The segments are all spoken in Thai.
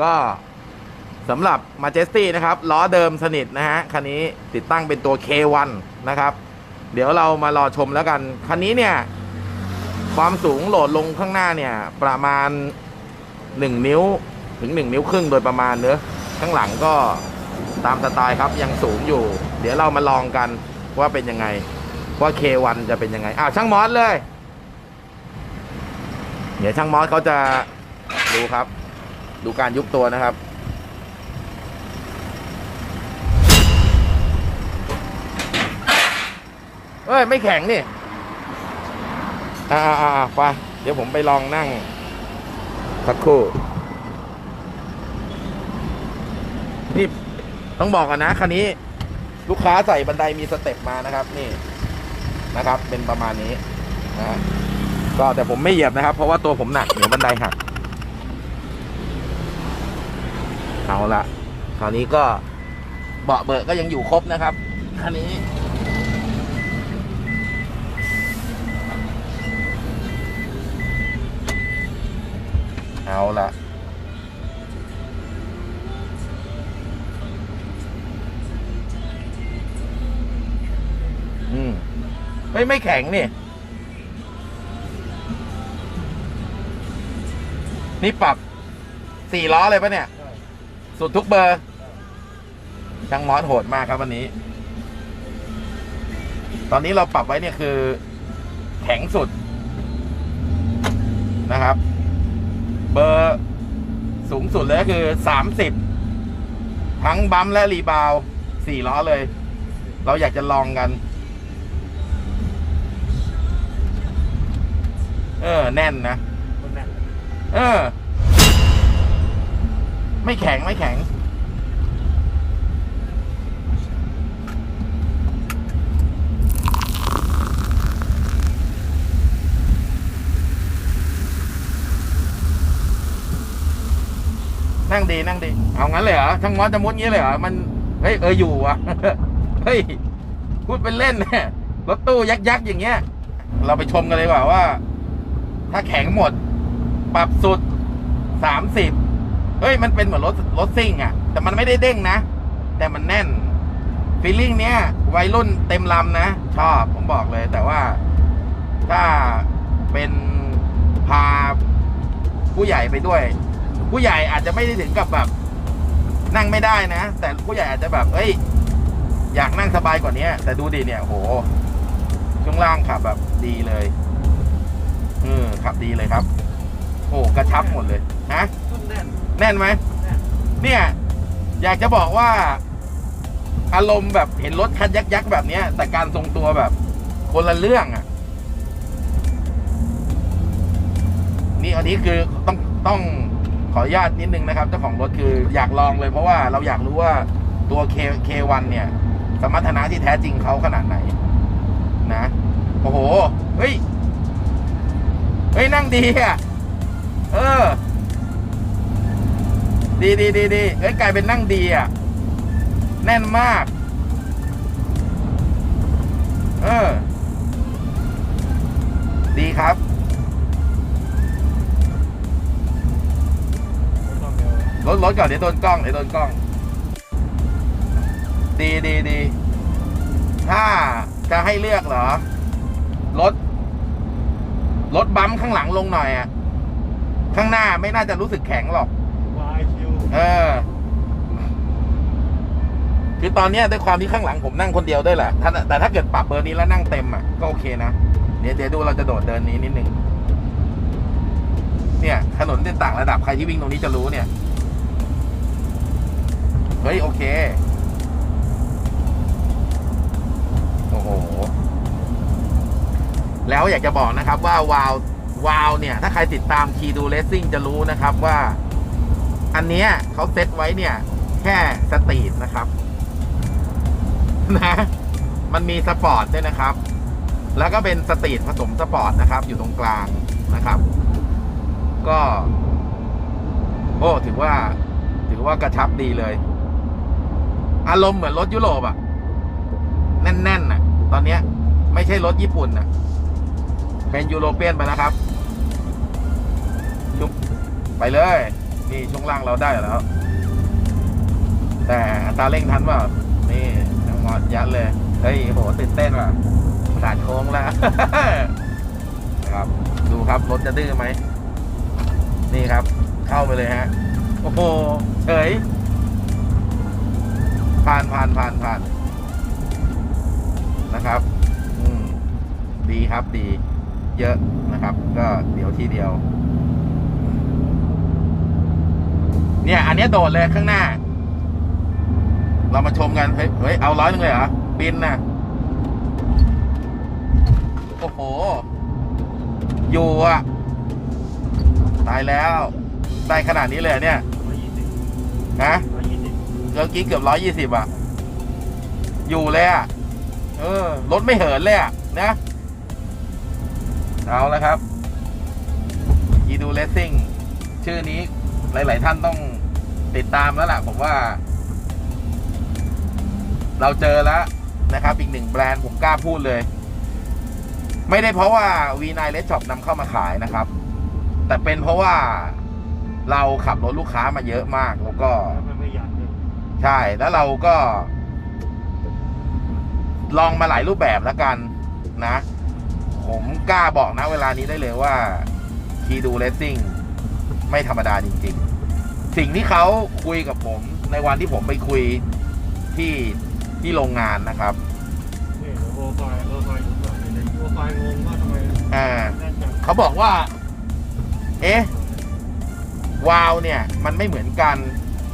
ก็สำหรับ Majesty นะครับล้อเดิมสนิทนะฮะคันนี้ติดตั้งเป็นตัว K1 นะครับ เดี๋ยวเรามารอชมแล้วกัน คันนี้เนี่ย ความสูงโหลดลงข้างหน้าเนี่ย ประมาณ 1 นิ้วถึง 1 นิ้วครึ่งโดยประมาณเนอะข้างหลังก็ตามสไตล์ครับยังสูงอยู่ เดี๋ยวเรามาลองกันว่าเป็นยังไง ว่า K1 จะเป็นยังไงอ้าวช่างมอสเลย เดี๋ยวช่างมอสเขาจะดูครับ ดูการยุบตัวนะครับ เอ้ย ไม่แข็งนี่อ่าอ่าอ่าไปเดี๋ยวผมไปลองนั่งสักครู่นี่ต้องบอกกันนะคันนี้ ลูกค้าใส่บันไดมีสเต็ปมานะครับ นี่นะครับ เป็นประมาณนี้นะก็แต่ผมไม่เหยียบนะครับ เพราะว่าตัวผมหนักเดี๋ยวบันไดหัก เอาละคราวนี้ก็เบาะเบิกก็ยังอยู่ครบนะครับคันนี้เอาละอืมเฮ้ยไม่แข็งนี่ นี่ปรับสี่ล้อเลยปะเนี่ย สุดทุกเบอร์ช่างมอสโหดมากครับวันนี้ ตอนนี้เราปรับไว้เนี่ยคือ แข็งสุดนะครับ เบอร์สูงสุดเลยก็คือสามสิบทั้งบัมและรีบาวสี่ล้อเลย เราอยากจะลองกัน เออ แน่นนะ เออ ไม่แข็งไม่แข็ง นั่งดีนั่งดี เอางั้นเลยเหรอช่างมอสจะมุดงี้เลยเหรอ มัน เฮ้ย เอออยู่อะ เฮ้ย พูดเป็นเล่นเนี่ยรถตู้ยักษ์ยักอย่างเงี้ย เราไปชมกันเลยว่าว่า ถ้าแข็งหมด ปรับสุดสามสิบ เฮ้ยมันเป็นเหมือนรถรถซิ่งอะ่ะ แต่มันไม่ได้เด้งนะ แต่มันแน่นฟีลลิ่งเนี้ยวัยรุ่นเต็มลำนะ ชอบผมบอกเลย แต่ว่าถ้าเป็นพาผู้ใหญ่ไปด้วย ผู้ใหญ่อาจจะไม่ได้ถึงกับแบบ นั่งไม่ได้นะ แต่ผู้ใหญ่อาจจะแบบ เอ้ย อยากนั่งสบายกว่านี้แต่ดูดิเนี่ยโหช่วงล่างขับแบบดีเลยเออขับดีเลยครับ โอ้กระชับหมดเลยฮะแน่น แน่นไหมเนี่ย อยากจะบอกว่า อารมณ์แบบเห็นรถคันยักษ์ๆแบบเนี้ย แต่การทรงตัวแบบ คนละเรื่องอะ นี่อันนี้คือต้องต้องขออนุญาตนิดนึงนะครับเจ้าของรถคืออยากลองเลยเพราะว่าเราอยากรู้ว่าตัว K K1 เนี่ย สมรรถนะที่แท้จริงเขาขนาดไหน นะโอ้โห เฮ้ย เฮ้ย นั่งดีอะ เออ ดีดีดีดีเอ้ยกลายเป็นนั่งดีอะ แน่นมาก เออ ดีครับรถรถก่อนเดี๋ยวโดนกล้องเดี๋ยวโดนกล้อง ดีดีดีถ้าจะให้เลือกเหรอ รถ รถบัมป์ข้างหลังลงหน่อยอะ ข้างหน้าไม่น่าจะรู้สึกแข็งหรอก เออคือตอนเนี้ยด้วยความที่ข้างหลังผมนั่งคนเดียวด้วยแหละถ้าแต่ถ้าเกิดปรับเบอร์นี้แล้วนั่งเต็มอะก็โอเคนะเดี๋ยวเดี๋ยวดูเราจะโดดเดินนี้นิดนึงเนี่ยถนนเป็นต่างระดับใครที่วิ่งตรงนี้จะรู้เนี่ยเฮ้ยโอเคโอ้โหแล้วอยากจะบอกนะครับว่าวาววาวเนี่ย ถ้าใครติดตามคีดูเลสซิ่งจะรู้นะครับว่า อันเนี้ยเขาเซตไว้เนี่ย แค่สตรีทนะครับ นะ มันมีสปอร์ตด้วยนะครับ แล้วก็เป็นสตรีทผสมสปอร์ตนะครับ อยู่ตรงกลางนะครับ ก็ โอ้ถือว่า ถือว่ากระชับดีเลย อารมณ์เหมือนรถยุโรปอะแน่นๆน่ะตอนเนี้ย ไม่ใช่รถญี่ปุ่นน่ะเป็นยูโรเปียนไปแล้วครับชุบไปเลย นี่ช่วงล่างเราได้แล้ว แต่อัตราเร่งทันเปล่านี่น้องมอดยัดเลย เฮ้ยโหตื่นเต้นว่ะผ่านโค้งแล้วนะครับ ดูครับรถจะดื้อไหม นี่ครับ เข้าไปเลยฮะ โอ้โหเฉยผ่านผ่านผ่านผ่านนะครับ อืมดีครับดี เยอะนะครับ ก็เดี๋ยวทีเดียว เนี่ย อันเนี้ยโดดเลยข้างหน้า เรามาชมกัน เฮ้ยเฮ้ยเอาร้อยหนึงเลยเหรอ บินนะโอ้โห อยู่อะ ตายแล้ว ได้ขนาดนี้เลยเหรอเนี่ยร้อยยี่สิบฮะร้อยยี่สิบเมื่อกี้เกือบร้อยยี่สิบอะ อยู่เลยอะ เออ รถไม่เหินเลยอะ นะ เอาแล้วครับยีดูเลสซิ่ง ชื่อนี้ หลาย ๆ ท่านต้องติดตามแล้วล่ะผมว่า เราเจอแล้วนะครับ อีกหนึ่งแบรนด์ผมกล้าพูดเลย ไม่ได้เพราะว่า V9 Red Shop นำเข้ามาขายนะครับ แต่เป็นเพราะว่าเราขับรถลูกค้ามาเยอะมาก แล้วก็ใช่แล้วเราก็ ลองมาหลายรูปแบบแล้วกันนะ ผมกล้าบอกนะเวลานี้ได้เลยว่าคีดูเลสซิ่ง ไม่ธรรมดาจริง ๆ สิ่งที่เขาคุยกับผมในวันที่ผมไปคุยที่ที่โรงงานนะครับนี่เดี๋ยวโอไฟล์โอไฟล์อยู่ก่อนเลยโอไฟล์งงว่าทำไมอ่าแน่นจังเขาบอกว่า เอ๊ะวาล์วเนี่ยมันไม่เหมือนกัน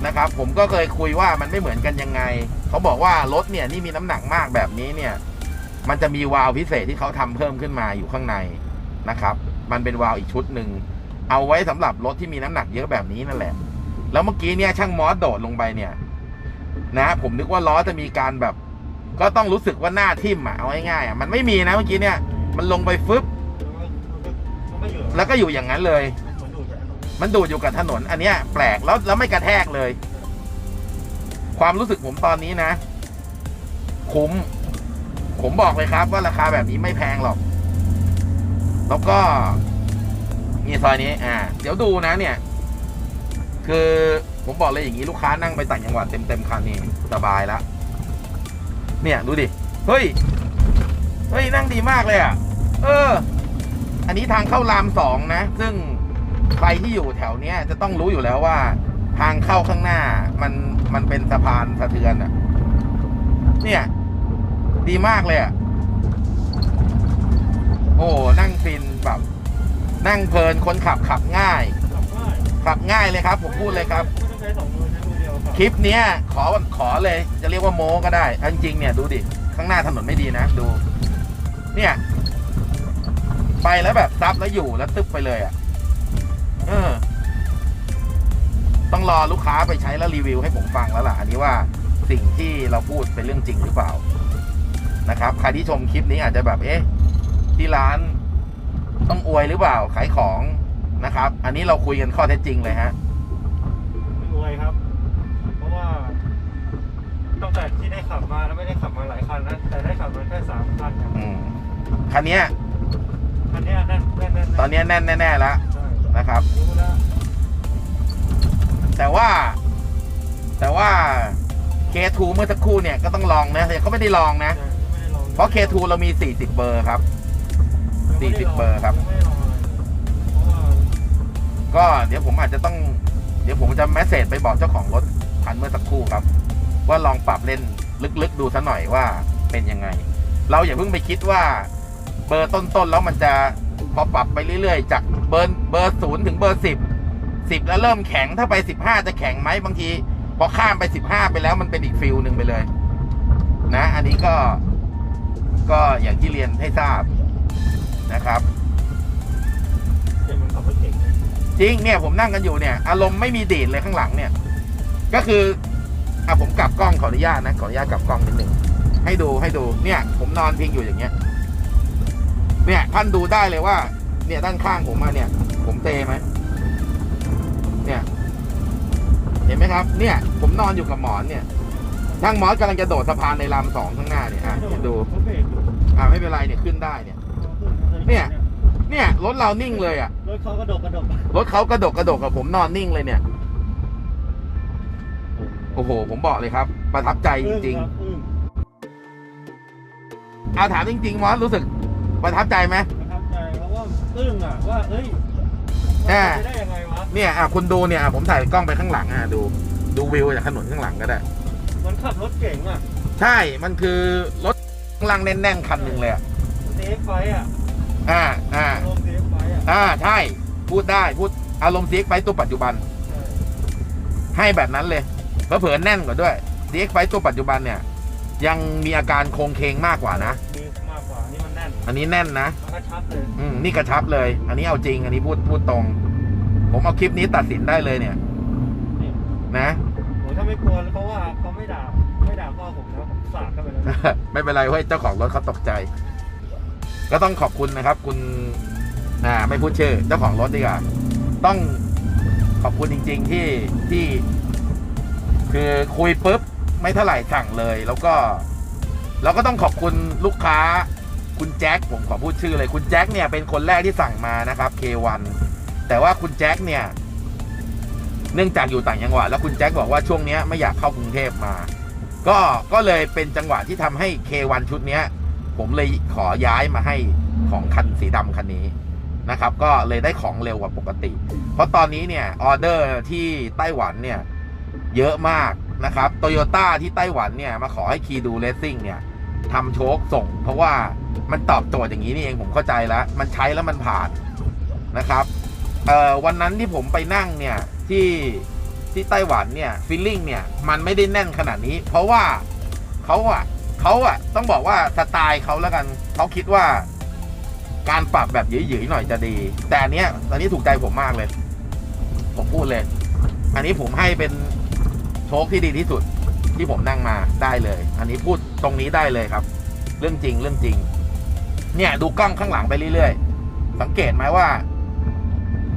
นะครับ ผมก็เคยคุยว่ามันไม่เหมือนกันยังไง เขาบอกว่ารถเนี่ยนี่มีน้ำหนักมากแบบนี้เนี่ย มันจะมีวาล์วพิเศษที่เขาทำเพิ่มขึ้นมาอยู่ข้างในนะครับ มันเป็นวาล์วอีกชุดหนึ่ง เอาไว้สำหรับรถที่มีน้ำหนักเยอะแบบนี้นั่นแหละ แล้วเมื่อกี้เนี่ยช่างมอสโดดลงไปเนี่ย นะ ผมนึกว่าล้อจะมีการแบบ ก็ต้องรู้สึกว่าหน้าทิ่มอะเอาง่ายๆอะมันไม่มีนะเมื่อกี้เนี่ย มันลงไปฟึบแล้วก็อยู่อย่างนั้นเลย มันดูจากถนนมันดูดอยู่กับถนน อันเนี้ย แปลกแล้วแล้วไม่กระแทกเลย ความรู้สึกผมตอนนี้นะ คุ้ม ผมบอกเลยครับว่าราคาแบบนี้ไม่แพงหรอก แล้วก็ นี่ซอยนี้อ่าเดี๋ยวดูนะเนี่ย คือผมบอกเลยอย่างนี้ลูกค้านั่งไปต่างจังหวัดเต็มเต็มคันนี่สบายแล้วเนี่ยดูดิเฮ้ยเฮ้ยนั่งดีมากเลยอะ เออ อันนี้ทางเข้ารามสองนะ ซึ่งใครที่อยู่แถวเนี้ยจะต้องรู้อยู่แล้วว่า ทางเข้าข้างหน้ามันมันเป็นสะพานสะเทือนอะ เนี่ย ดีมากเลยอะ โอ้นั่งฟินแบบ นั่งเพลินคนขับขับง่าย ขับง่ายเลยครับ ผมพูดเลยครับ คลิปเนี้ยขอขอเลย จะเรียกว่าโม้ก็ได้จริงๆเนี่ยดูดิข้างหน้าถนนไม่ดีนะดู เนี่ย ไปแล้วแบบซับแล้วอยู่แล้วตึ๊บไปเลยอะเออต้องรอลูกค้าไปใช้แล้วรีวิวให้ผมฟังแล้วล่ะ อันนี้ว่าสิ่งที่เราพูดเป็นเรื่องจริงหรือเปล่านะครับ ใครที่ชมคลิปนี้อาจจะแบบเอ๊ะที่ร้าน ต้องอวยหรือเปล่าขายของนะครับ อันนี้เราคุยกันข้อเท็จจริงเลยฮะไม่รวยครับ เพราะว่าตั้งแต่ที่ได้ขับมาแล้วไม่ได้ขับมาหลายคันนะแต่ได้ขับมาแค่สามคันครับอืมคันเนี้ยคันเนี้ยแน่นแน่นแน่นตอนเนี้ยแน่นแน่ๆแล้วใช่นะครับ รู้แล้วแต่ว่า แต่ว่า K2 เมื่อสักครู่เนี่ยก็ต้องลองนะแต่เขาไม่ได้ลองนะ ใช่ไม่ได้ลองเพราะ K2 เรามี 40 เบอร์ครับ 40 เบอร์ครับ ก็เดี๋ยวผมอาจจะต้อง เดี๋ยวผมจะแมสเซจไปบอกเจ้าของรถคันเมื่อสักครู่ครับ ว่าลองปรับเล่นลึกๆดูซะหน่อยว่าเป็นยังไง เราอย่าเพิ่งไปคิดว่าเบอร์ต้นๆแล้วมันจะพอปรับไปเรื่อยๆ จากเบอร์เบอร์ศูนย์ถึงเบอร์สิบสิบแล้วเริ่มแข็งถ้าไปสิบห้าจะแข็งไหมบางที พอข้ามไปสิบห้าไปแล้วมันเป็นอีกฟิลหนึ่งไปเลย นะ อันนี้ก็ก็อย่างที่เรียนให้ทราบ นะครับเดี๋ยวมันขับรถเก่งนะจริงเนี่ยผมนั่งกันอยู่เนี่ย อารมณ์ไม่มีดีดเลยข้างหลังเนี่ย ก็คืออะผมกลับกล้องขออนุญาตนะขออนุญาตกลับกล้องนิดหนึ่งให้ดูให้ดูเนี่ย ผมนอนพิงอยู่อย่างเงี้ย เนี่ยท่านดูได้เลยว่า เนี่ยด้านข้างผมมาเนี่ย ผมเตไหมเนี่ยเห็นไหมครับ เนี่ย ผมนอนอยู่กับหมอนเนี่ยช่างหมอนกำลังจะโดดสะพานในลำสองข้างหน้าเนี่ยอะเห็นดูเขาเบรกอยู่อะไม่เป็นไรเนี่ยขึ้นได้เนี่ย เนี่ย เนี่ยรถเรานิ่งเลยอะ รถเขากระดกกระดกรถเขากระดกกระดกกับผมนอนนิ่งเลยเนี่ย โอ้โห ผมบอกเลยครับ ประทับใจจริงอึ้คบอึ้งๆเอาถามจริงๆมอสรู้สึกประทับใจไหมประทับใจเพราะว่าอึ้งอะว่าเอ้ยแน่มันเป็นไปได้ยังไงวะเนี่ยอะคุณดูเนี่ยอะผมถ่ายกล้องไปข้างหลังอะดูดูวิวจากถนนข้างหลังก็ได้ มันขับรถเก่งอะ ใช่มันคือรถข้างล่างแน่นๆคันหนึ่งเลยอะเซฟไฟอะ อ่าอ่าลงเซฟไฟอะอ่าใช่พูดได้พูดอารมณ์ CX ไฟตัวปัจจุบันใช่ให้แบบนั้นเลยเผลอๆแน่นกว่าด้วย CX ไฟตัวปัจจุบันเนี่ย ยังมีอาการโครงเคงมากกว่านะมีมากกว่านี่มันแน่น อันนี้แน่นนะมันก็ชัดเลยอืมนี่กระชับเลย อันนี้เอาจริง อันนี้พูดพูดตรง ผมเอาคลิปนี้ตัดสินได้เลยเนี่ยนี่นะโหถ้าไม่กลัวเพราะว่าเขาไม่ด่าไม่ด่าพ่อผมแล้วผมสาดเข้าไปแล้วนะไม่เป็นไรเว้ยเจ้าของรถเขาตกใจ ก็ต้องขอบคุณนะครับ คุณอ่าไม่พูดชื่อ เจ้าของรถดีกว่าต้องขอบคุณจริง ๆที่ที่ คือคุยปุ๊บไม่เท่าไหร่สั่งเลย แล้วก็เราก็ต้องขอบคุณลูกค้า คุณแจ็คผมขอพูดชื่อเลย คุณแจ็คเนี่ยเป็นคนแรกที่สั่งมานะครับ K1 แต่ว่าคุณแจ็คเนี่ย เนื่องจากอยู่ต่างจังหวัดแล้วคุณแจ็คบอกว่าช่วงเนี้ยไม่อยากเข้ากรุงเทพมา ก็ก็เลยเป็นจังหวะที่ทำให้ K1 ชุดเนี้ย ผมเลยขอย้ายมาให้ของคันสีดำคันนี้นะครับ ก็เลยได้ของเร็วกว่าปกติ เพราะตอนนี้เนี่ยออเดอร์ที่ไต้หวันเนี่ยเยอะมากนะครับโตโยต้าที่ไต้หวันเนี่ยมาขอให้คีดูเลสซิ่งเนี่ยทำโชคส่ง เพราะว่ามันตอบโจทย์อย่างนี้นี่เองผมเข้าใจแล้ว มันใช้แล้วมันผ่านนะครับวันนั้นที่ผมไปนั่งเนี่ยที่ที่ไต้หวันเนี่ยฟีลลิ่งเนี่ยมันไม่ได้แน่นขนาดนี้ เพราะว่าเขาอะ เขาอะต้องบอกว่าสไตล์เขาแล้วกันเขาคิดว่า การปรับแบบหยืยๆหน่อยจะดี แต่อันเนี้ยตอนนี้ถูกใจผมมากเลย ผมพูดเลย อันนี้ผมให้เป็นโชคที่ดีที่สุดที่ผมนั่งมาได้เลย อันนี้พูดตรงนี้ได้เลยครับ เรื่องจริงเรื่องจริง เนี่ยดูกล้องข้างหลังไปเรื่อยๆ สังเกตไหมว่า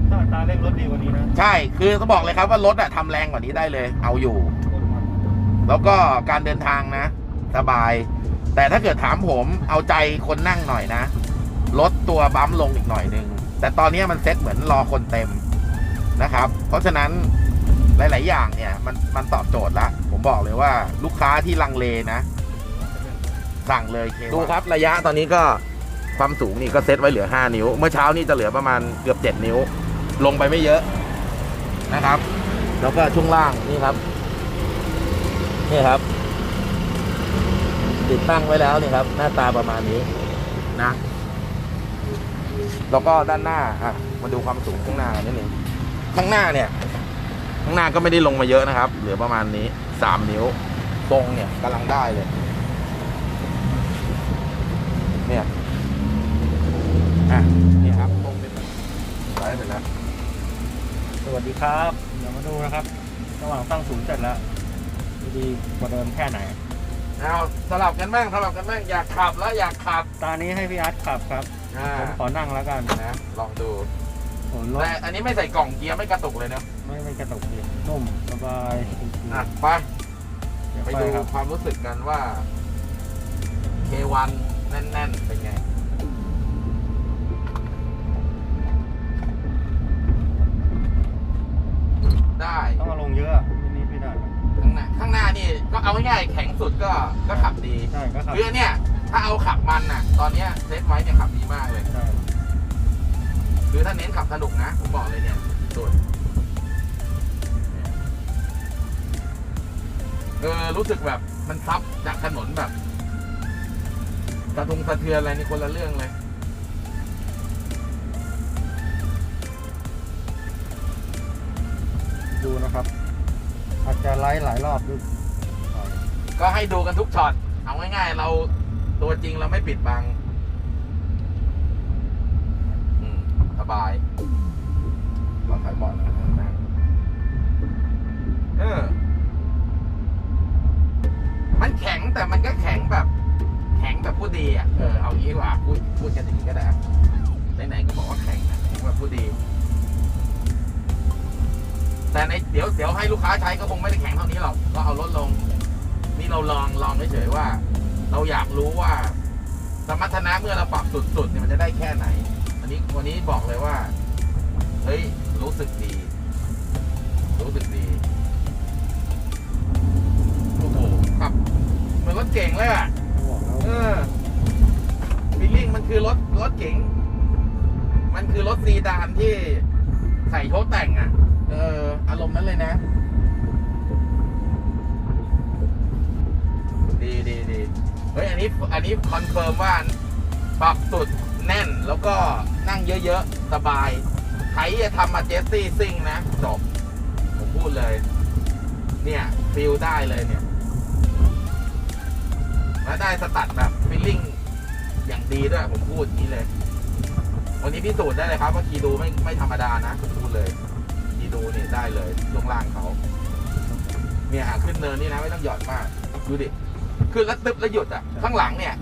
ถ้าตาเร่งรถดีกว่านี้นะใช่คือต้องบอกเลยครับว่ารถอะทำแรงกว่านี้ได้เลย เอาอยู่ แล้วก็การเดินทางนะ สบาย แต่ถ้าเกิดถามผมเอาใจคนนั่งหน่อยนะ ลดตัวบัมลงอีกหน่อยนึง แต่ตอนนี้มันเซ็ตเหมือนรอคนเต็มนะครับ เพราะฉะนั้นหลาย ๆ อย่างเนี่ยมันมันตอบโจทย์ละผมบอกเลยว่าลูกค้าที่ลังเลนะ สั่งเลยดูครับระยะตอนนี้ก็ความสูงนี่ก็เซ็ตไว้เหลือ 5 นิ้ว เมื่อเช้านี่จะเหลือประมาณเกือบ 7 นิ้ว ลงไปไม่เยอะนะครับ แล้วก็ช่วงล่างนี่ครับ นี่ครับ ติดตั้งไว้แล้วนี่ครับ หน้าตาประมาณนี้นะ แล้วก็ด้านหน้าอะมาดูความสูงข้างหน้ากันนิดนึงข้างหน้าเนี่ย ข้างหน้าก็ไม่ได้ลงมาเยอะนะครับ เหลือประมาณนี้สามนิ้วทรงเนี่ยกำลังได้เลย เนี่ยอะนี่ครับตรงเป็นไว้เสร็จแล้วสวัสดีครับ เดี๋ยวมาดูนะครับ ระหว่างตั้งศูนย์เสร็จแล้ว ดีกว่าเดิมแค่ไหน เอาสลับกันบ้างสลับกันบ้างอยากขับแล้วอยากขับตอนนี้ให้พี่อาร์ตขับครับอ่าผมขอนั่งแล้วกันนะลองดูโอ้รถแต่อันนี้ไม่ใส่กล่องเกียร์ไม่กระตุกเลยเนอะไม่ไม่กระตุกเลยนุ่มสบายอะไปเดี๋ยวไปไปดูครับ ความรู้สึกกันว่า K1 แน่น ๆ เป็นไง เอาง่ายๆแข็งสุดก็ก็ขับดีใช่ก็ขับคือเนี่ย ถ้าเอาขับมันน่ะ ตอนเนี้ยเซฟไว้เนี่ยขับดีมากเลย ใช่คือถ้าเน้นขับสนุกนะ ผมบอกเลยเนี่ยสุดเออรู้สึกแบบมันซับจากถนนแบบสะทงสะเทือนอะไรนี่คนละเรื่องเลย ดูนะครับ อาจจะไลฟ์หลายรอบด้วย ก็ให้ดูกันทุกช็อต เอาง่ายๆ เราตัวจริงเราไม่ปิดบังสบายลองถ่ายบอร์ดนะนั่งเออ มันแข็งแต่มันก็แข็งแบบ แข็งแบบผู้ดีอะ เออ เอางี้ดีกว่าพูดพูดกันอย่างนี้ก็ได้ไหนๆก็บอกว่าแข็งนะแข็งแบบผู้ดีแต่ในเดี๋ยวเดี๋ยวให้ลูกค้าใช้ก็คงไม่ได้แข็งเท่านี้หรอก ก็เอาลดลง นี่เราลองลองเฉยๆว่า เราอยากรู้ว่า สมรรถนะเมื่อเราปรับสุดๆเนี่ยมันจะได้แค่ไหน อันนี้วันนี้บอกเลยว่า เฮ้ย รู้สึกดี รู้สึกดีเลยอะบอกแล้วเออฟีลลิ่งมันคือรถรถเก๋งมันคือรถซีดานที่ใส่โชว์แต่งอะ เออ อารมณ์นั้นเลยนะ ดีดีดีเฮ้ยอันนี้อันนี้คอนเฟิร์มว่าปรับสุดแน่นแล้วก็นั่งเยอะๆ สบาย ใครจะทำมาเจสซี่ซิ่งนะจบผมพูดเลย เนี่ยฟิลได้เลยเนี่ย แล้วได้สตัดแบบฟิลลิ่งอย่างดีด้วยผมพูดอย่างนี้เลย วันนี้พิสูจน์ได้เลยครับ ว่าคีดูไม่ไม่ธรรมดานะผมพูดเลย คีดูเนี่ยได้เลยช่วงล่างเขา เนี่ยขึ้นเนินนี่นะไม่ต้องหย่อนมาก ดูดิ ขึ้นแล้วตึ๊บแล้วหยุดอะข้างหลังเนี่ย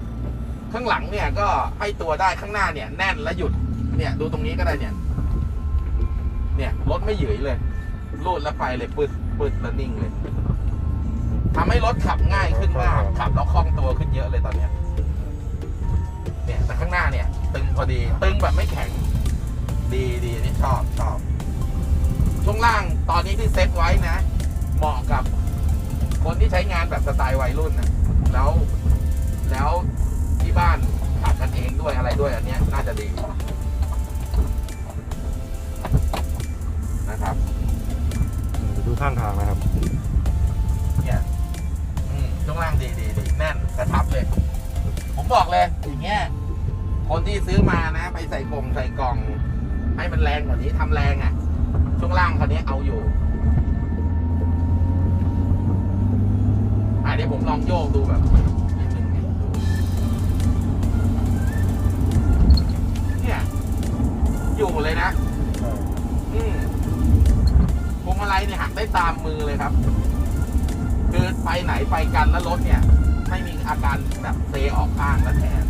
ข้างหลังเนี่ยก็ให้ตัวได้ข้างหน้าเนี่ย แน่นแล้วหยุด เนี่ยดูตรงนี้ก็ได้เนี่ย เนี่ยรถไม่หยืยเลยรูดแล้วไปเลยปืดปืดแล้วนิ่งเลยทำให้รถขับง่ายขึ้นมากขับแล้วคล่องตัวขึ้นเยอะเลยตอนเนี้ยเนี่ยแต่ข้างหน้าเนี่ย ตึงพอดี ตึงแบบไม่แข็ง ดีดีนี่ชอบชอบช่วงล่างตอนนี้ที่เซ็ตไว้นะ เหมาะกับคนที่ใช้งานแบบสไตล์วัยรุ่นนะ แล้ว แล้วที่บ้านขับกันเองด้วยอะไรด้วยอันเนี้ยน่าจะดีนะครับดูข้างทางนะครับเนี่ยอืมช่วงล่างดีดีดีแน่นกระชับเลย ผมบอกเลยอย่างเงี้ยคนที่ซื้อมานะ ไปใส่กล่องใส่กล่อง ให้มันแรงกว่านี้ทำแรงอะ่ะ ช่วงล่างคันนี้เอาอยู่ อะ เดี๋ยวผมลองโยกดูแบบนิดนึงเนี่ยดูเนี่ยอยู่เลยนะ อืมพวงมาลัยเนี่ยหักได้ตามมือเลยครับ คือไปไหนไปกันแล้วรถเนี่ย ไม่มีอาการแบบเซออกข้างและแทน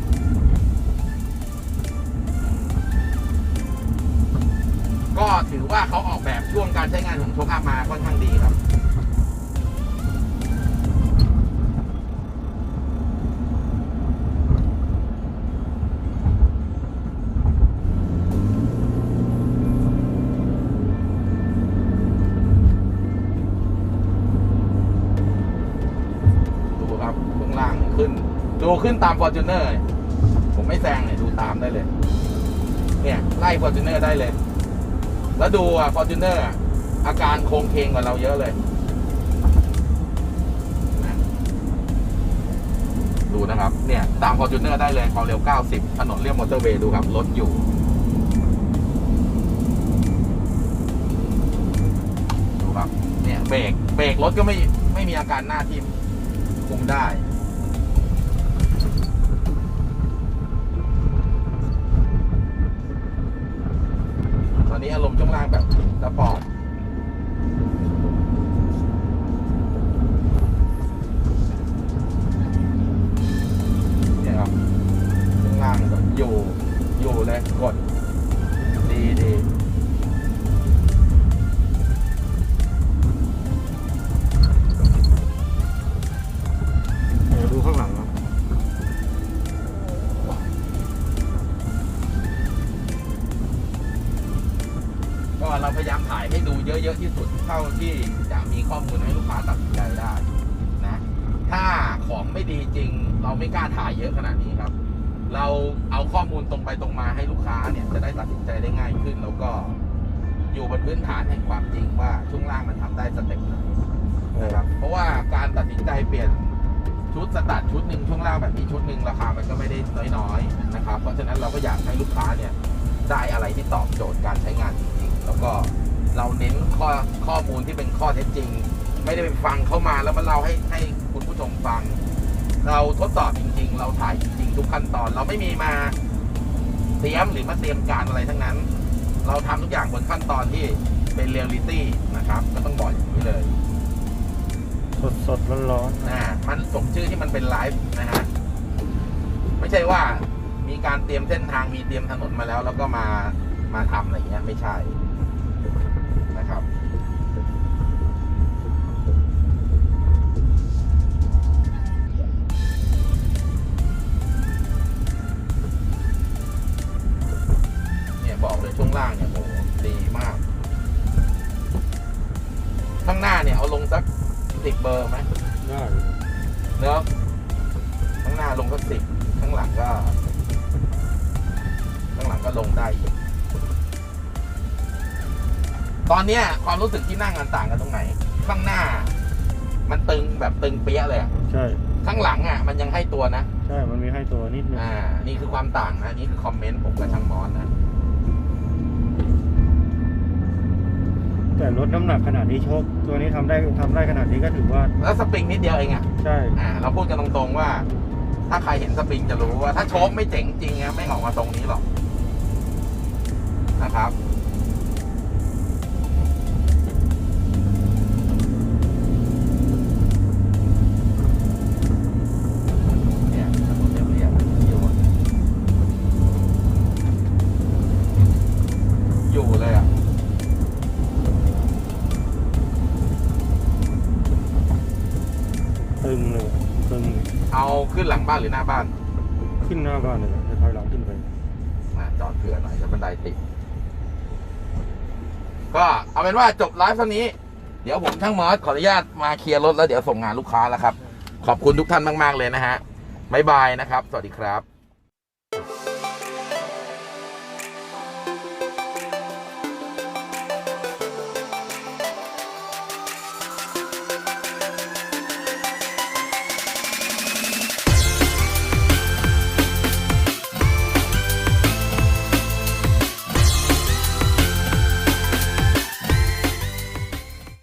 ก็ถือว่าเขาออกแบบช่วงการใช้งานของโชคอัพมาค่อนข้างดีครับ ขึ้นตามฟอร์จูเนอร์ผมไม่แซงเลยดูตามได้เลย เนี่ยไล่ฟอร์จูเนอร์ได้เลย แล้วดูอะฟอร์จูเนอร์อาการโค้งเคงกว่าเราเยอะเลย ดูนะครับ เนี่ยตามฟอร์จูเนอร์ได้เลยความเร็ว 90 ถนนเรียบมอเตอร์เวย์ดูครับรถอยู่ดูครับเนี่ยเบรกเบรกรถก็ไม่ไม่มีอาการหน้าทิ่มคุมได้ อนนี้อารมณ์ช่วงล่างแบบสปอร์ตเนี่ยครับช่วงล่างแบบอยู่อยู่เลยกด เต็ปไหนนะครับเพราะว่าการตัดสินใจเปลี่ยนชุดสตาร์ทชุดหนึ่งช่วงล่างแบบนี้ชุดหนึ่งราคามันก็ไม่ได้น้อยๆนะครับ เพราะฉะนั้นเราก็อยากให้ลูกค้าเนี่ยได้อะไรที่ตอบโจทย์การใช้งานจริงๆ แล้วก็เราเน้นข้อข้อมูลที่เป็นข้อเท็จจริง ไม่ได้ไปฟังเข้ามาแล้วมาเล่าให้ให้คุณผู้ชมฟัง เราทดสอบจริง ๆ เราถ่ายจริง ๆ ทุกขั้นตอน เราไม่มีมาเตรียมหรือมาเตรียมการอะไรทั้งนั้น เราทำทุกอย่างบนขั้นตอนที่ เป็นเรียลลิตี้นะครับก็ต้องบอกอย่างนี้เลย สดสดร้อนร้อนนะมันสมชื่อที่มันเป็นไลฟ์นะฮะไม่ใช่ว่ามีการเตรียมเส้นทางมีเตรียมถนนมาแล้ว แล้วก็มามาทำอะไรเงี้ยไม่ใช่ เนี้ยความรู้สึกที่นั่งมันต่างกันตรงไหน ข้างหน้า มันตึงแบบตึงเปี้ยเลยอะใช่ ข้างหลังอะ มันยังให้ตัวนะ ใช่ มันมีให้ตัวนิดนึงอ่า นี่คือความต่างนะ นี่คือคอมเมนต์ผมกับช่างมอนนะ แต่ลดน้ำหนักขนาดนี้โชคตัวนี้ทำได้ทำได้ขนาดนี้ก็ถือว่าแล้วสปริงนิดเดียวเองอะ ใช่ อ่า เราพูดกันตรงๆว่า ถ้าใครเห็นสปริงจะรู้ว่า ถ้าโชคไม่เจ๋งจริงอะไม่ออกมาตรงนี้หรอกนะครับ ขึ้นหลังบ้านหรือหน้าบ้านขึ้นหน้าบ้านเลยจะถอยหลังขึ้นไปอะจอดเผื่อหน่อยแล้วบันไดติด ก็เอาเป็นว่าจบไลฟ์เท่านี้ เดี๋ยวผมช่างมอสขออนุญาตมาเคลียร์รถแล้วเดี๋ยวส่งงานลูกค้าแล้วครับ ขอบคุณทุกท่านมาก ๆ เลยนะฮะบ๊ายบายนะครับ สวัสดีครับ